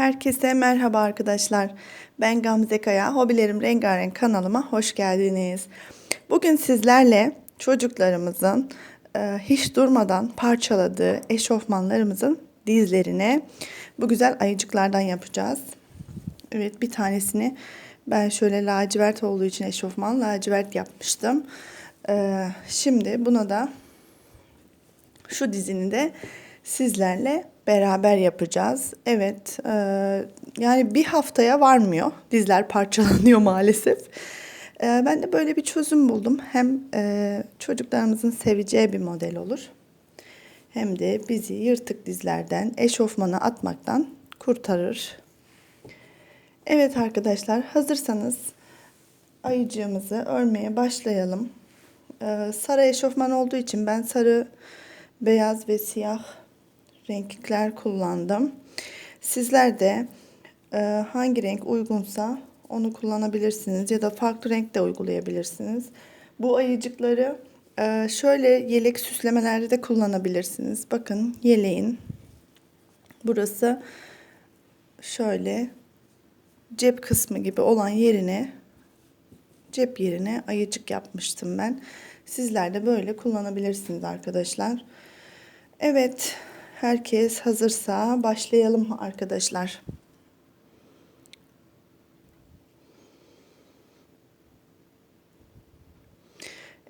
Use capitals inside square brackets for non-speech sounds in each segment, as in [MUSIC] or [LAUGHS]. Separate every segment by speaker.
Speaker 1: Herkese merhaba arkadaşlar. Ben Gamze Kaya. Hobilerim Rengarenk kanalıma hoş geldiniz. Bugün sizlerle çocuklarımızın e, hiç durmadan parçaladığı eşofmanlarımızın dizlerine bu güzel ayıcıklardan yapacağız. Evet bir tanesini ben şöyle lacivert olduğu için eşofman lacivert yapmıştım. E, şimdi buna da şu dizini de sizlerle beraber yapacağız. Evet, e, yani bir haftaya varmıyor. Dizler parçalanıyor [LAUGHS] maalesef. E, ben de böyle bir çözüm buldum. Hem e, çocuklarımızın seveceği bir model olur. Hem de bizi yırtık dizlerden, eşofmana atmaktan kurtarır. Evet arkadaşlar, hazırsanız ayıcığımızı örmeye başlayalım. E, sarı eşofman olduğu için ben sarı, beyaz ve siyah renkler kullandım. Sizler de e, hangi renk uygunsa onu kullanabilirsiniz ya da farklı renk de uygulayabilirsiniz. Bu ayıcıkları e, şöyle yelek süslemelerde de kullanabilirsiniz. Bakın yeleğin burası şöyle cep kısmı gibi olan yerine cep yerine ayıcık yapmıştım ben. Sizler de böyle kullanabilirsiniz arkadaşlar. Evet, herkes hazırsa başlayalım arkadaşlar.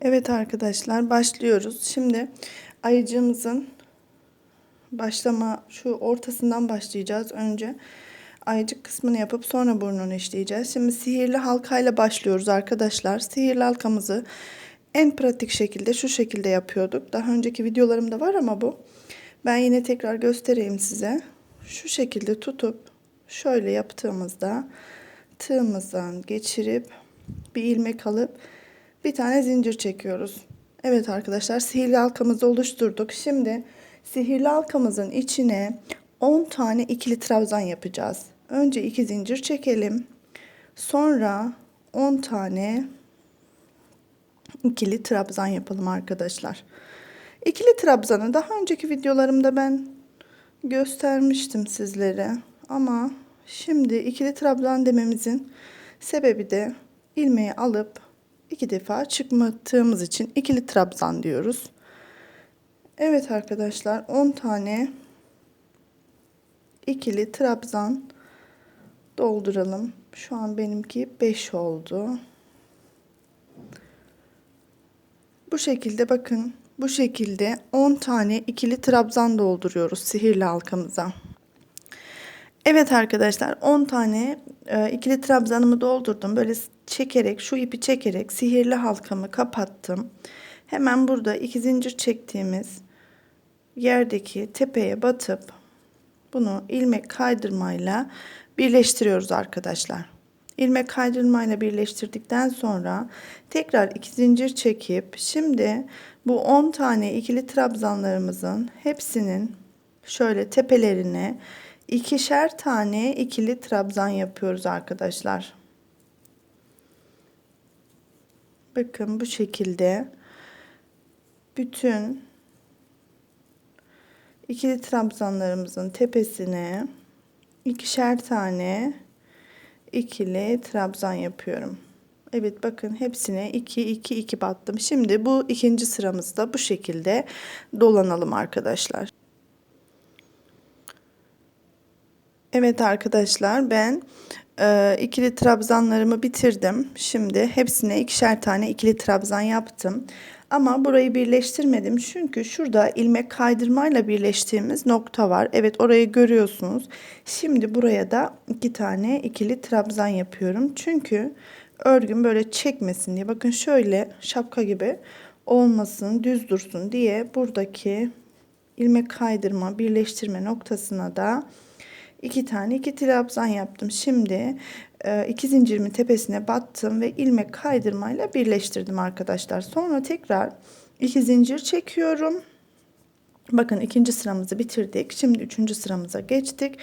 Speaker 1: Evet arkadaşlar başlıyoruz. Şimdi ayıcığımızın başlama şu ortasından başlayacağız önce. Ayıcık kısmını yapıp sonra burnunu işleyeceğiz. Şimdi sihirli halkayla başlıyoruz arkadaşlar. Sihirli halkamızı en pratik şekilde şu şekilde yapıyorduk. Daha önceki videolarımda var ama bu. Ben yine tekrar göstereyim size. Şu şekilde tutup şöyle yaptığımızda tığımızdan geçirip bir ilmek alıp bir tane zincir çekiyoruz. Evet arkadaşlar sihirli halkamızı oluşturduk. Şimdi sihirli halkamızın içine 10 tane ikili trabzan yapacağız. Önce iki zincir çekelim. Sonra 10 tane ikili trabzan yapalım arkadaşlar. İkili trabzanı daha önceki videolarımda ben göstermiştim sizlere. Ama şimdi ikili trabzan dememizin sebebi de ilmeği alıp iki defa çıkmattığımız için ikili trabzan diyoruz. Evet arkadaşlar 10 tane ikili trabzan dolduralım. Şu an benimki 5 oldu. Bu şekilde bakın bu şekilde 10 tane ikili trabzan dolduruyoruz sihirli halkamıza. Evet arkadaşlar 10 tane e, ikili trabzanımı doldurdum. Böyle çekerek şu ipi çekerek sihirli halkamı kapattım. Hemen burada iki zincir çektiğimiz yerdeki tepeye batıp bunu ilmek kaydırmayla birleştiriyoruz arkadaşlar ilmek kaydırmayla birleştirdikten sonra tekrar iki zincir çekip şimdi bu 10 tane ikili trabzanlarımızın hepsinin şöyle tepelerine ikişer tane ikili trabzan yapıyoruz arkadaşlar. Bakın bu şekilde bütün ikili trabzanlarımızın tepesine ikişer tane ikili trabzan yapıyorum. Evet bakın hepsine 2 2 2 battım. Şimdi bu ikinci sıramızda bu şekilde dolanalım arkadaşlar. Evet arkadaşlar ben e, ikili trabzanlarımı bitirdim. Şimdi hepsine ikişer tane ikili trabzan yaptım. Ama burayı birleştirmedim çünkü şurada ilmek kaydırmayla birleştiğimiz nokta var. Evet orayı görüyorsunuz. Şimdi buraya da iki tane ikili trabzan yapıyorum. Çünkü örgüm böyle çekmesin diye. Bakın şöyle şapka gibi olmasın, düz dursun diye buradaki ilmek kaydırma, birleştirme noktasına da iki tane iki trabzan yaptım. Şimdi e, iki zincirimin tepesine battım ve ilmek kaydırmayla birleştirdim arkadaşlar. Sonra tekrar iki zincir çekiyorum. Bakın ikinci sıramızı bitirdik. Şimdi üçüncü sıramıza geçtik.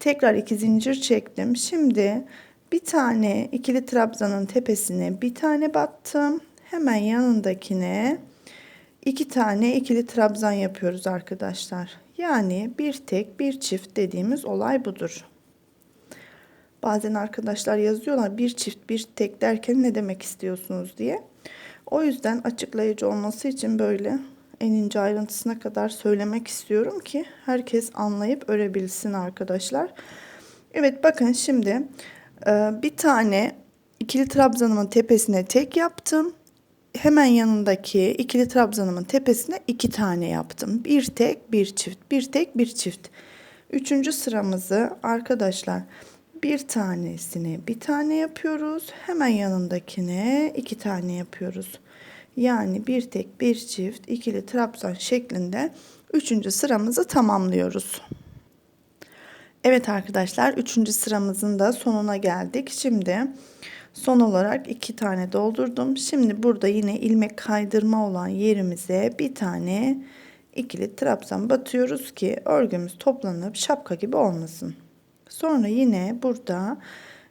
Speaker 1: Tekrar iki zincir çektim. Şimdi bir tane ikili trabzanın tepesine bir tane battım. Hemen yanındakine iki tane ikili trabzan yapıyoruz arkadaşlar. Yani bir tek bir çift dediğimiz olay budur. Bazen arkadaşlar yazıyorlar bir çift bir tek derken ne demek istiyorsunuz diye. O yüzden açıklayıcı olması için böyle en ince ayrıntısına kadar söylemek istiyorum ki herkes anlayıp örebilsin arkadaşlar. Evet bakın şimdi e, bir tane ikili trabzanımın tepesine tek yaptım. Hemen yanındaki ikili trabzanımın tepesine iki tane yaptım. Bir tek bir çift bir tek bir çift. Üçüncü sıramızı arkadaşlar bir tanesine bir tane yapıyoruz. Hemen yanındakine iki tane yapıyoruz. Yani bir tek bir çift ikili trabzan şeklinde üçüncü sıramızı tamamlıyoruz. Evet arkadaşlar üçüncü sıramızın da sonuna geldik. Şimdi son olarak iki tane doldurdum. Şimdi burada yine ilmek kaydırma olan yerimize bir tane ikili trabzan batıyoruz ki örgümüz toplanıp şapka gibi olmasın. Sonra yine burada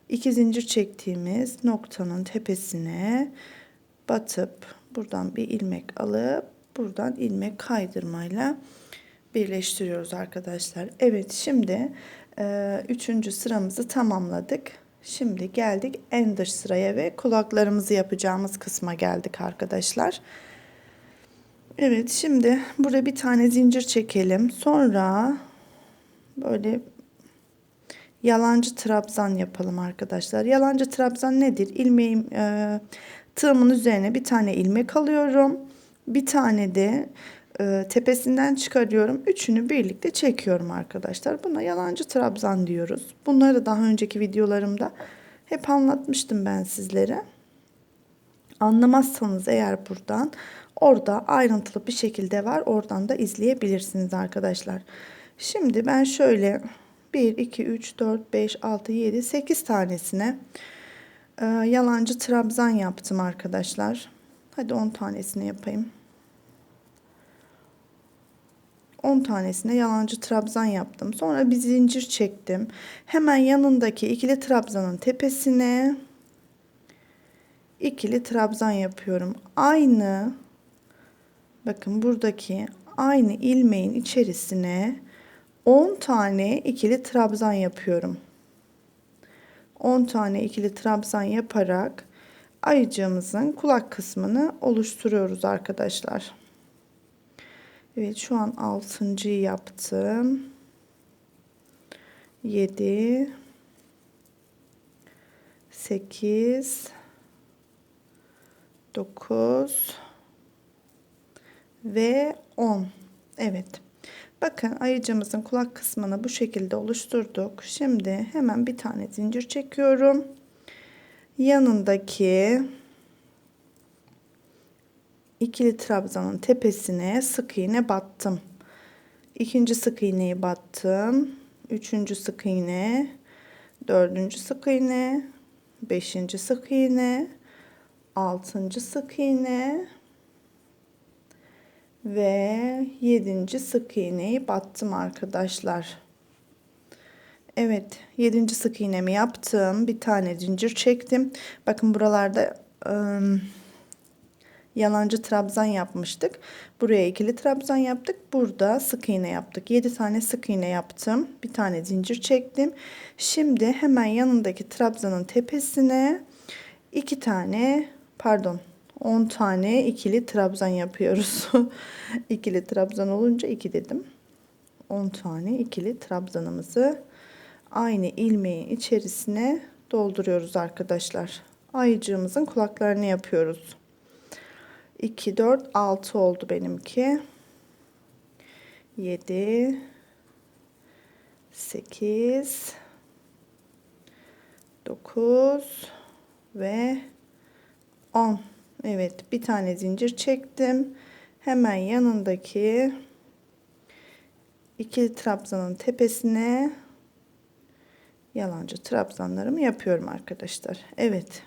Speaker 1: iki zincir çektiğimiz noktanın tepesine batıp buradan bir ilmek alıp buradan ilmek kaydırmayla birleştiriyoruz arkadaşlar. Evet şimdi e, üçüncü sıramızı tamamladık. Şimdi geldik en dış sıraya ve kulaklarımızı yapacağımız kısma geldik arkadaşlar. Evet şimdi burada bir tane zincir çekelim. Sonra böyle yalancı trabzan yapalım arkadaşlar. Yalancı trabzan nedir? İlmeğim e, tığımın üzerine bir tane ilmek alıyorum. Bir tane de e, tepesinden çıkarıyorum. Üçünü birlikte çekiyorum arkadaşlar. Buna yalancı trabzan diyoruz. Bunları daha önceki videolarımda hep anlatmıştım ben sizlere. Anlamazsanız eğer buradan orada ayrıntılı bir şekilde var. Oradan da izleyebilirsiniz arkadaşlar. Şimdi ben şöyle 1, 2, 3, 4, 5, 6, 7, 8 tanesine e, yalancı trabzan yaptım arkadaşlar. Hadi 10 tanesini yapayım. 10 tanesine yalancı trabzan yaptım. Sonra bir zincir çektim. Hemen yanındaki ikili trabzanın tepesine ikili trabzan yapıyorum. Aynı bakın buradaki aynı ilmeğin içerisine 10 tane ikili trabzan yapıyorum. 10 tane ikili trabzan yaparak ayıcığımızın kulak kısmını oluşturuyoruz arkadaşlar. Evet şu an 6. yaptım. 7 8 9 ve 10. Evet. Bakın ayıcımızın kulak kısmını bu şekilde oluşturduk. Şimdi hemen bir tane zincir çekiyorum. Yanındaki ikili trabzanın tepesine sık iğne battım. İkinci sık iğneyi battım. Üçüncü sık iğne, dördüncü sık iğne, beşinci sık iğne, altıncı sık iğne ve yedinci sık iğneyi battım arkadaşlar. Evet, yedinci sık iğnemi yaptım. Bir tane zincir çektim. Bakın buralarda ıı, yalancı trabzan yapmıştık. Buraya ikili trabzan yaptık. Burada sık iğne yaptık. 7 tane sık iğne yaptım. Bir tane zincir çektim. Şimdi hemen yanındaki trabzanın tepesine iki tane pardon 10 tane ikili trabzan yapıyoruz. [LAUGHS] ikili trabzan olunca 2 dedim. 10 tane ikili trabzanımızı aynı ilmeğin içerisine dolduruyoruz arkadaşlar. Ayıcığımızın kulaklarını yapıyoruz. 2, 4, 6 oldu benimki. 7, 8, 9 ve 10. Evet bir tane zincir çektim. Hemen yanındaki ikili trabzanın tepesine yalancı trabzanlarımı yapıyorum arkadaşlar. Evet.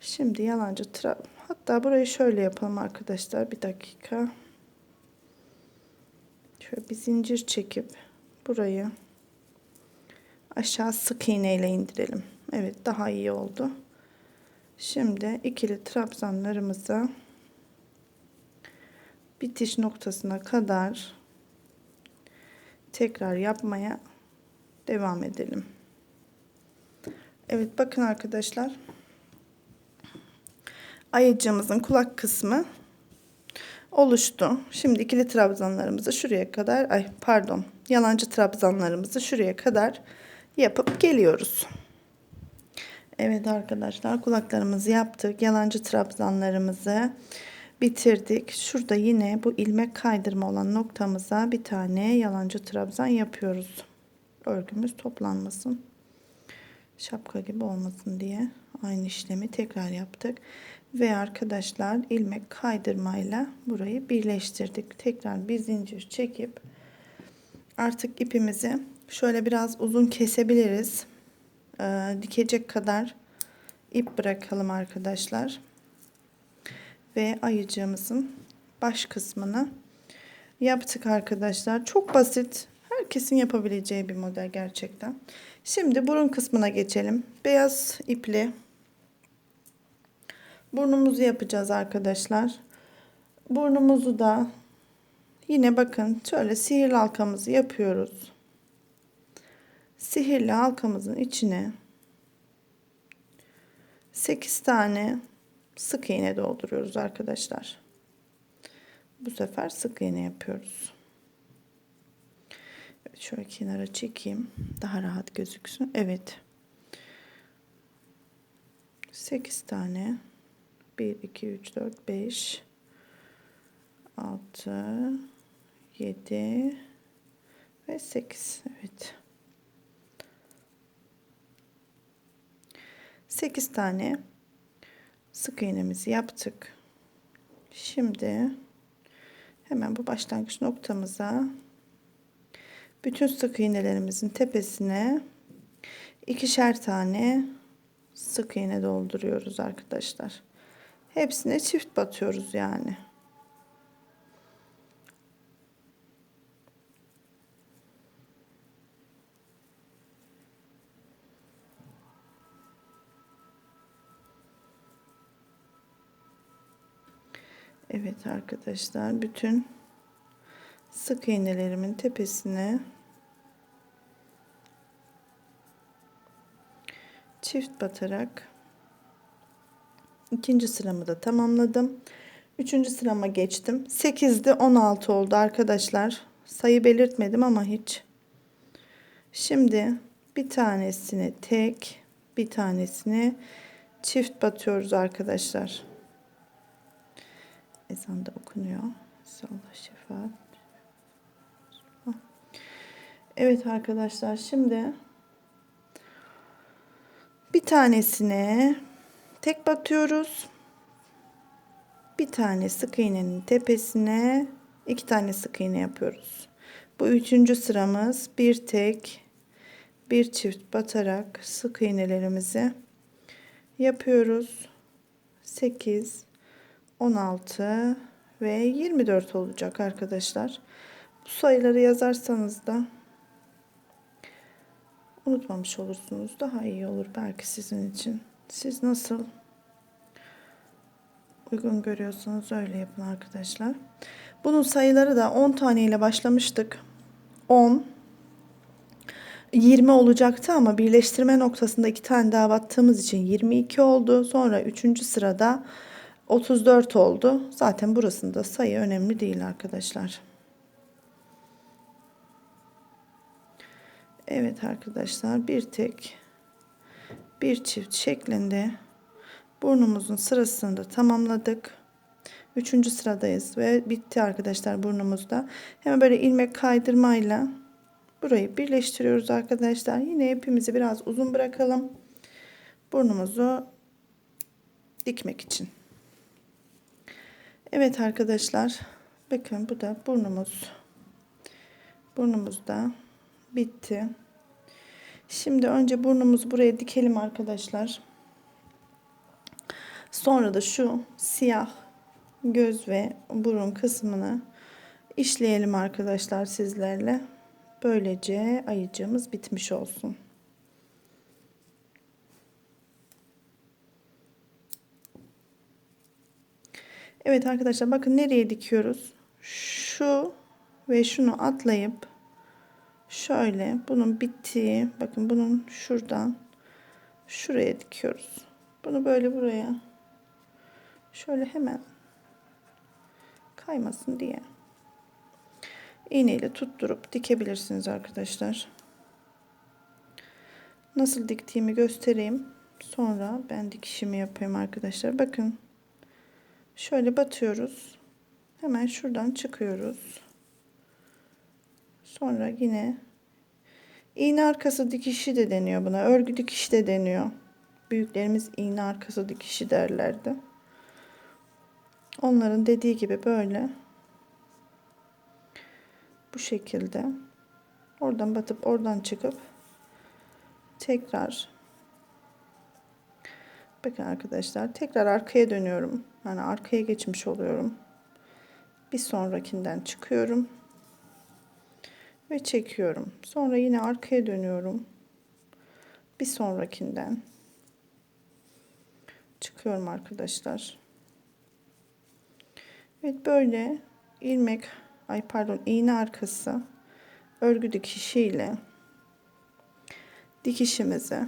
Speaker 1: Şimdi yalancı trab hatta burayı şöyle yapalım arkadaşlar. Bir dakika. Şöyle bir zincir çekip burayı aşağı sık iğne ile indirelim. Evet daha iyi oldu. Şimdi ikili trabzanlarımızı bitiş noktasına kadar tekrar yapmaya devam edelim. Evet bakın arkadaşlar. Ayıcığımızın kulak kısmı oluştu. Şimdi ikili trabzanlarımızı şuraya kadar ay pardon yalancı trabzanlarımızı şuraya kadar yapıp geliyoruz. Evet arkadaşlar kulaklarımızı yaptık. Yalancı trabzanlarımızı bitirdik. Şurada yine bu ilmek kaydırma olan noktamıza bir tane yalancı trabzan yapıyoruz. Örgümüz toplanmasın. Şapka gibi olmasın diye aynı işlemi tekrar yaptık. Ve arkadaşlar ilmek kaydırmayla burayı birleştirdik. Tekrar bir zincir çekip artık ipimizi şöyle biraz uzun kesebiliriz. Ee, dikecek kadar ip bırakalım arkadaşlar. Ve ayıcığımızın baş kısmını yaptık arkadaşlar. Çok basit. Herkesin yapabileceği bir model gerçekten. Şimdi burun kısmına geçelim. Beyaz ipli burnumuzu yapacağız arkadaşlar. Burnumuzu da yine bakın şöyle sihirli halkamızı yapıyoruz. Sihirli halkamızın içine 8 tane sık iğne dolduruyoruz arkadaşlar. Bu sefer sık iğne yapıyoruz. Evet, şöyle kenara çekeyim. Daha rahat gözüksün. Evet. 8 tane 1 2 3 4 5 6 7 ve 8 evet 8 tane sık iğnemizi yaptık şimdi hemen bu başlangıç noktamıza bütün sık iğnelerimizin tepesine ikişer tane sık iğne dolduruyoruz arkadaşlar Hepsine çift batıyoruz yani. Evet arkadaşlar bütün sık iğnelerimin tepesine çift batarak İkinci sıramı da tamamladım. Üçüncü sırama geçtim. 8'de 16 oldu arkadaşlar. Sayı belirtmedim ama hiç. Şimdi bir tanesini tek, bir tanesini çift batıyoruz arkadaşlar. Ezan da okunuyor. Allah şefaat. Evet arkadaşlar şimdi bir tanesine tek batıyoruz. Bir tane sık iğnenin tepesine iki tane sık iğne yapıyoruz. Bu üçüncü sıramız bir tek bir çift batarak sık iğnelerimizi yapıyoruz. 8 16 ve 24 olacak arkadaşlar. Bu sayıları yazarsanız da unutmamış olursunuz. Daha iyi olur belki sizin için. Siz nasıl uygun görüyorsanız öyle yapın arkadaşlar. Bunun sayıları da 10 tane ile başlamıştık. 10 20 olacaktı ama birleştirme noktasında iki tane daha battığımız için 22 oldu. Sonra 3. sırada 34 oldu. Zaten burasında sayı önemli değil arkadaşlar. Evet arkadaşlar bir tek bir çift şeklinde burnumuzun sırasını da tamamladık. Üçüncü sıradayız ve bitti arkadaşlar burnumuzda. Hemen böyle ilmek kaydırmayla burayı birleştiriyoruz arkadaşlar. Yine ipimizi biraz uzun bırakalım. Burnumuzu dikmek için. Evet arkadaşlar. Bakın bu da burnumuz. Burnumuz da bitti. Şimdi önce burnumuzu buraya dikelim arkadaşlar. Sonra da şu siyah göz ve burun kısmını işleyelim arkadaşlar sizlerle. Böylece ayıcığımız bitmiş olsun. Evet arkadaşlar bakın nereye dikiyoruz? Şu ve şunu atlayıp şöyle bunun bittiği bakın bunun şuradan şuraya dikiyoruz. Bunu böyle buraya şöyle hemen kaymasın diye iğneyle tutturup dikebilirsiniz arkadaşlar. Nasıl diktiğimi göstereyim. Sonra ben dikişimi yapayım arkadaşlar. Bakın. Şöyle batıyoruz. Hemen şuradan çıkıyoruz. Sonra yine iğne arkası dikişi de deniyor buna. Örgü dikişi de deniyor. Büyüklerimiz iğne arkası dikişi derlerdi. Onların dediği gibi böyle bu şekilde oradan batıp oradan çıkıp tekrar bakın arkadaşlar tekrar arkaya dönüyorum. Yani arkaya geçmiş oluyorum. Bir sonrakinden çıkıyorum ve çekiyorum. Sonra yine arkaya dönüyorum. Bir sonrakinden çıkıyorum arkadaşlar. Evet böyle ilmek ay pardon iğne arkası örgü dikişiyle dikişimizi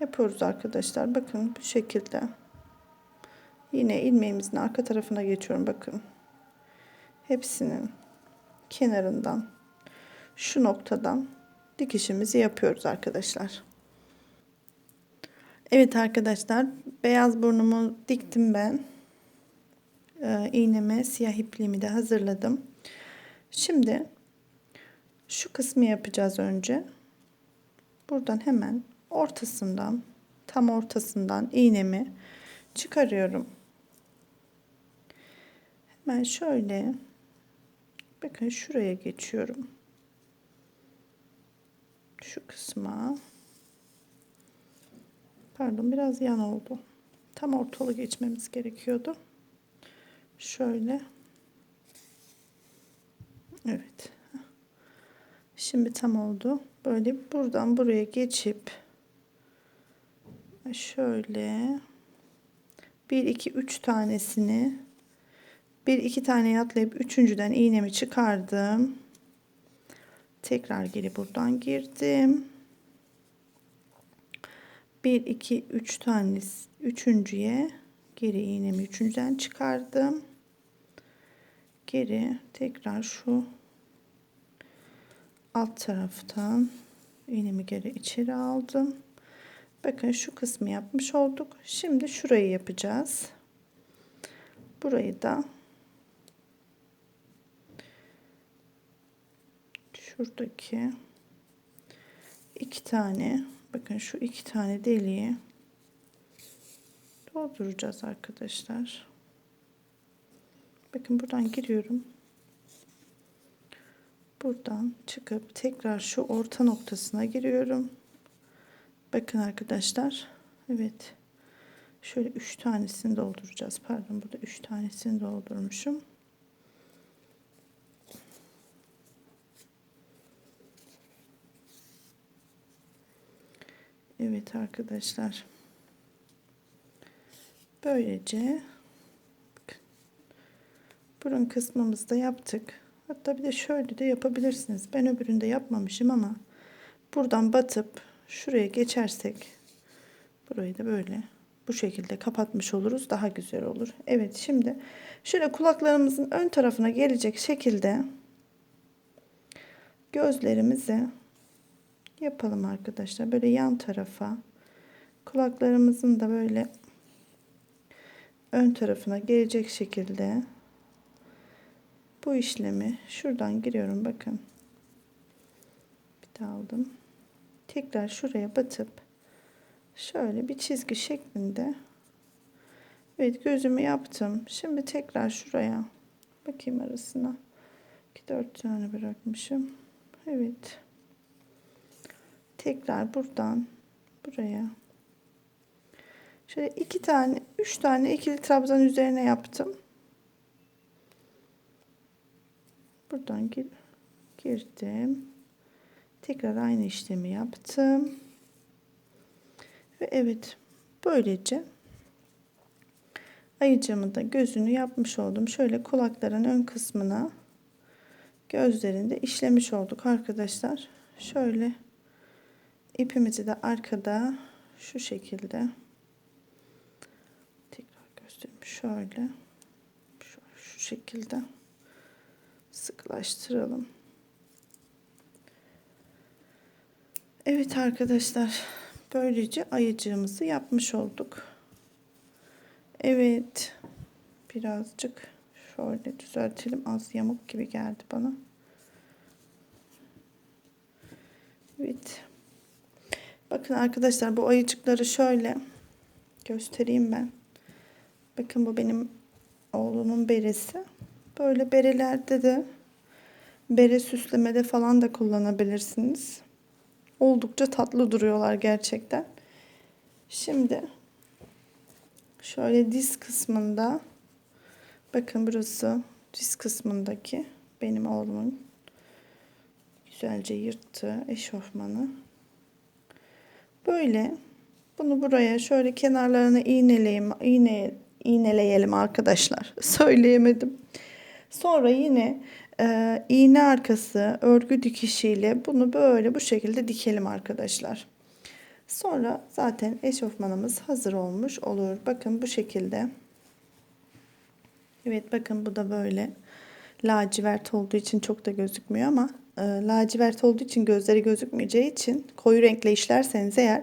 Speaker 1: yapıyoruz arkadaşlar. Bakın bu şekilde. Yine ilmeğimizin arka tarafına geçiyorum. Bakın. Hepsinin kenarından şu noktadan dikişimizi yapıyoruz arkadaşlar. Evet arkadaşlar beyaz burnumu diktim ben. Ee, iğneme siyah ipliğimi de hazırladım. Şimdi şu kısmı yapacağız önce. Buradan hemen ortasından tam ortasından iğnemi çıkarıyorum. Hemen şöyle bakın şuraya geçiyorum. Şu kısma pardon biraz yan oldu. Tam ortalı geçmemiz gerekiyordu. Şöyle Evet. Şimdi tam oldu. Böyle buradan buraya geçip şöyle 1 2 3 tanesini bir iki tane atlayıp üçüncüden iğnemi çıkardım. Tekrar geri buradan girdim. 1 2 3 tanesi üçüncüye geri iğnemi üçüncüden çıkardım. Geri tekrar şu alt taraftan iğnemi geri içeri aldım. Bakın şu kısmı yapmış olduk. Şimdi şurayı yapacağız. Burayı da şuradaki iki tane bakın şu iki tane deliği dolduracağız arkadaşlar. Bakın buradan giriyorum. Buradan çıkıp tekrar şu orta noktasına giriyorum. Bakın arkadaşlar. Evet. Şöyle üç tanesini dolduracağız. Pardon burada üç tanesini doldurmuşum. Evet arkadaşlar. Böylece burun kısmımızda yaptık. Hatta bir de şöyle de yapabilirsiniz. Ben öbüründe yapmamışım ama buradan batıp şuraya geçersek burayı da böyle bu şekilde kapatmış oluruz. Daha güzel olur. Evet şimdi şöyle kulaklarımızın ön tarafına gelecek şekilde gözlerimizi yapalım arkadaşlar. Böyle yan tarafa kulaklarımızın da böyle ön tarafına gelecek şekilde bu işlemi şuradan giriyorum bakın bir daha aldım tekrar şuraya batıp şöyle bir çizgi şeklinde Evet gözümü yaptım. Şimdi tekrar şuraya bakayım arasına. 4 tane bırakmışım. Evet. Tekrar buradan buraya. Şöyle iki tane üç tane ikili trabzan üzerine yaptım. Buradan gir, girdim tekrar aynı işlemi yaptım. Ve evet böylece ayıcımı da gözünü yapmış oldum. Şöyle kulakların ön kısmına gözlerinde işlemiş olduk arkadaşlar. Şöyle İpimizi de arkada şu şekilde tekrar göstereyim. Şöyle şu, şekilde sıkılaştıralım. Evet arkadaşlar böylece ayıcığımızı yapmış olduk. Evet birazcık şöyle düzeltelim az yamuk gibi geldi bana. Evet. Bakın arkadaşlar bu ayıcıkları şöyle göstereyim ben. Bakın bu benim oğlumun beresi. Böyle berelerde de bere süslemede falan da kullanabilirsiniz. Oldukça tatlı duruyorlar gerçekten. Şimdi şöyle diz kısmında bakın burası diz kısmındaki benim oğlumun güzelce yırttı eşofmanı. Böyle bunu buraya şöyle kenarlarını iğneleyim, iğne, iğneleyelim arkadaşlar. [LAUGHS] Söyleyemedim. Sonra yine e, iğne arkası örgü dikişiyle bunu böyle bu şekilde dikelim arkadaşlar. Sonra zaten eşofmanımız hazır olmuş olur. Bakın bu şekilde. Evet bakın bu da böyle lacivert olduğu için çok da gözükmüyor ama e, lacivert olduğu için gözleri gözükmeyeceği için koyu renkle işlerseniz eğer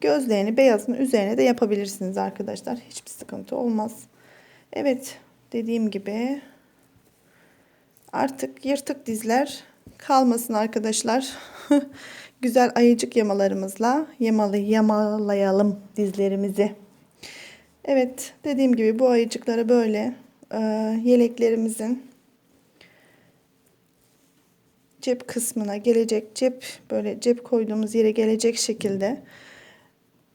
Speaker 1: gözlerini beyazın üzerine de yapabilirsiniz arkadaşlar. Hiçbir sıkıntı olmaz. Evet dediğim gibi artık yırtık dizler kalmasın arkadaşlar. [LAUGHS] Güzel ayıcık yamalarımızla yamalı yamalayalım dizlerimizi. Evet dediğim gibi bu ayıcıkları böyle e, yeleklerimizin cep kısmına gelecek cep böyle cep koyduğumuz yere gelecek şekilde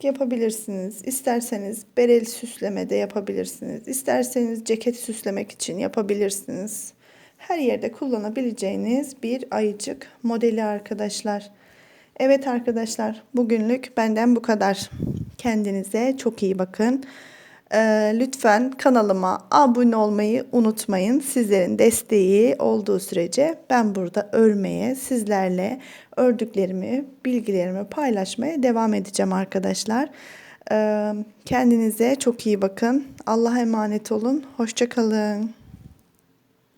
Speaker 1: yapabilirsiniz. İsterseniz berel süsleme de yapabilirsiniz. İsterseniz ceket süslemek için yapabilirsiniz. Her yerde kullanabileceğiniz bir ayıcık modeli arkadaşlar. Evet arkadaşlar bugünlük benden bu kadar. Kendinize çok iyi bakın. Ee, lütfen kanalıma abone olmayı unutmayın. Sizlerin desteği olduğu sürece ben burada örmeye, sizlerle ördüklerimi, bilgilerimi paylaşmaya devam edeceğim arkadaşlar. Ee, kendinize çok iyi bakın. Allah'a emanet olun. Hoşçakalın.